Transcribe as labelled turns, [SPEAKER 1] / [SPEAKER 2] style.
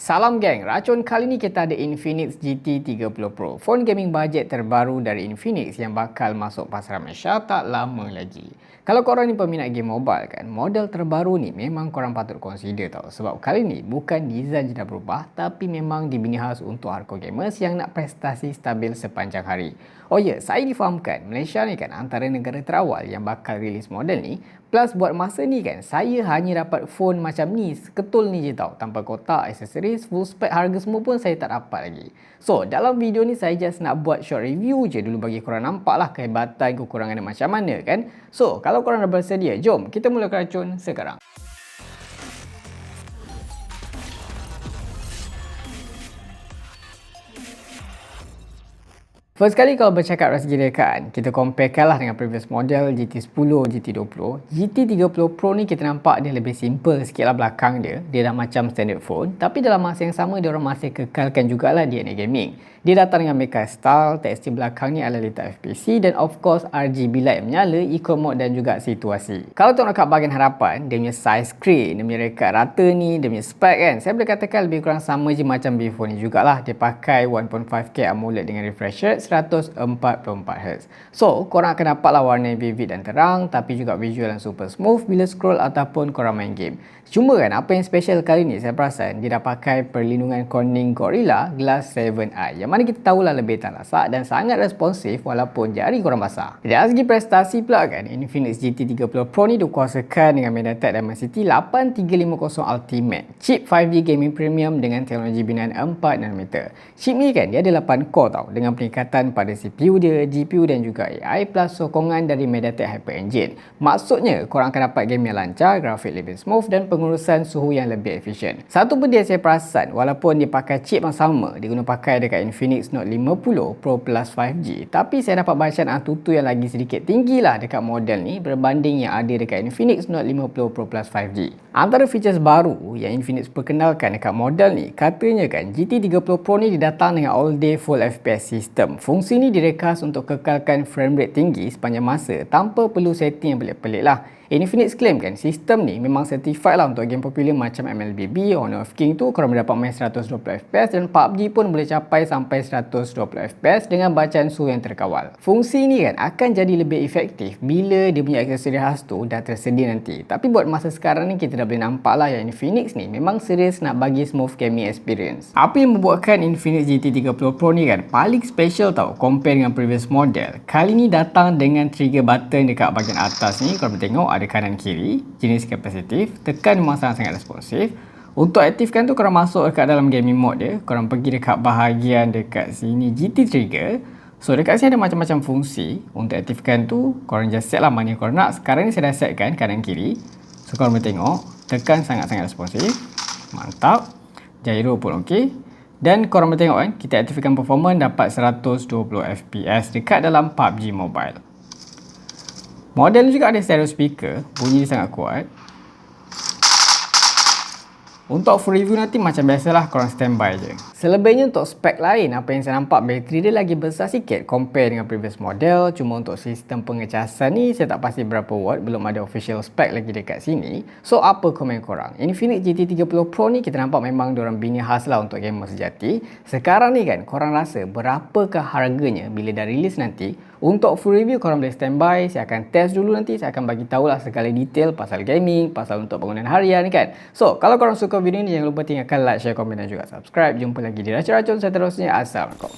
[SPEAKER 1] Salam geng, racun kali ni kita ada Infinix GT30 Pro. Phone gaming budget terbaru dari Infinix yang bakal masuk pasaran Malaysia tak lama lagi. Kalau korang ni peminat game mobile kan, model terbaru ni memang korang patut consider tau. Sebab kali ni bukan design je dah berubah Tapi memang dibini khas untuk hardcore gamers yang nak prestasi stabil sepanjang hari. Oh ya, yeah, saya difahamkan Malaysia ni kan antara negara terawal yang bakal rilis model ni. Plus buat masa ni kan, saya hanya dapat phone macam ni, seketul ni je tau. Tanpa kotak, aksesoris, full spec, harga semua pun saya tak dapat lagi. So, dalam video ni saya just nak buat short review je dulu bagi korang nampak lah kehebatan kekurangan dia macam mana kan. So, kalau korang dah bersedia, jom kita mulakan racun sekarang. First kali kalau bercakap dari segi rekaan, kita comparekan lah dengan previous model GT10, GT20. GT30 Pro ni kita nampak dia lebih simple sikit lah belakang dia. Dia dah macam standard phone. Tapi dalam masa yang sama, dia orang masih kekalkan jugalah DNA gaming. Dia datang dengan mecha style, tekstil belakang ni adalah letak FPC dan of course RGB light menyala, eco mode dan juga situasi. Kalau tengok kat bahagian harapan, dia punya size screen, dia punya rekat rata ni, dia punya spek kan. Saya boleh katakan lebih kurang sama je macam before ni jugalah. Dia pakai 1.5K AMOLED dengan refresh rate 144Hz. So, korang akan dapatlah warna yang vivid dan terang tapi juga visual yang super smooth bila scroll ataupun korang main game. Cuma kan, apa yang special kali ni saya perasan dia dah pakai perlindungan Corning Gorilla Glass 7i yang mana kita tahulah lebih tak lasak dan sangat responsif walaupun jari korang basah. Dari segi prestasi pula kan, Infinix GT30 Pro ni dikuasakan dengan MediaTek Dimensity 8350 Ultimate. Chip 5G Gaming Premium dengan teknologi binaan 4nm. Chip ni kan dia ada 8 core tau dengan peningkatan peningkatan pada CPU dia, GPU dan juga AI plus sokongan dari MediaTek Hyper Engine. Maksudnya, korang akan dapat game yang lancar, grafik lebih smooth dan pengurusan suhu yang lebih efisien. Satu benda yang saya perasan, walaupun dia pakai chip yang sama, dia guna pakai dekat Infinix Note 50 Pro Plus 5G, tapi saya dapat bacaan Antutu yang lagi sedikit tinggi lah dekat model ni berbanding yang ada dekat Infinix Note 50 Pro Plus 5G. Antara features baru yang Infinix perkenalkan dekat model ni, katanya kan GT30 Pro ni didatang dengan all day full FPS system Fungsi ni direkas untuk kekalkan frame rate tinggi sepanjang masa tanpa perlu setting yang pelik-pelik lah. Infinix claim kan sistem ni memang certified lah untuk game popular macam MLBB, Honor of King tu korang dapat main 120 FPS dan PUBG pun boleh capai sampai 120 FPS dengan bacaan suhu yang terkawal. Fungsi ni kan akan jadi lebih efektif bila dia punya aksesori khas tu dah tersedia nanti. Tapi buat masa sekarang ni kita dah boleh nampak lah yang Infinix ni memang serius nak bagi smooth gaming experience. Apa yang membuatkan Infinix GT30 Pro ni kan paling special tau compare dengan previous model. Kali ni datang dengan trigger button dekat bahagian atas ni boleh tengok ada kanan kiri, jenis kapasitif, tekan memang sangat-sangat responsif. Untuk aktifkan tu korang masuk dekat dalam gaming mode dia, korang pergi dekat bahagian dekat sini GT trigger. So dekat sini ada macam-macam fungsi. Untuk aktifkan tu, korang just set lah mana yang korang nak. Sekarang ni saya dah setkan kanan kiri. So korang boleh tengok, tekan sangat-sangat responsif. Mantap. Gyro pun okey. Dan korang boleh tengok kan, kita aktifkan performance dapat 120 FPS dekat dalam PUBG Mobile. Model juga ada stereo speaker, bunyi dia sangat kuat. Untuk full review nanti macam biasalah korang standby je. Selebihnya untuk spek lain, apa yang saya nampak bateri dia lagi besar sikit compare dengan previous model. Cuma untuk sistem pengecasan ni saya tak pasti berapa watt, belum ada official spek lagi dekat sini. So apa komen korang? Infinix GT30 Pro ni kita nampak memang diorang bini khas lah untuk gamer sejati. Sekarang ni kan korang rasa berapakah harganya bila dah release nanti? Untuk full review korang boleh standby, saya akan test dulu nanti, saya akan bagi tahulah segala detail pasal gaming, pasal untuk penggunaan harian kan. So, kalau korang suka video ni jangan lupa tinggalkan like, share, komen dan juga subscribe. Jumpa lagi di racun-racun seterusnya. Assalamualaikum.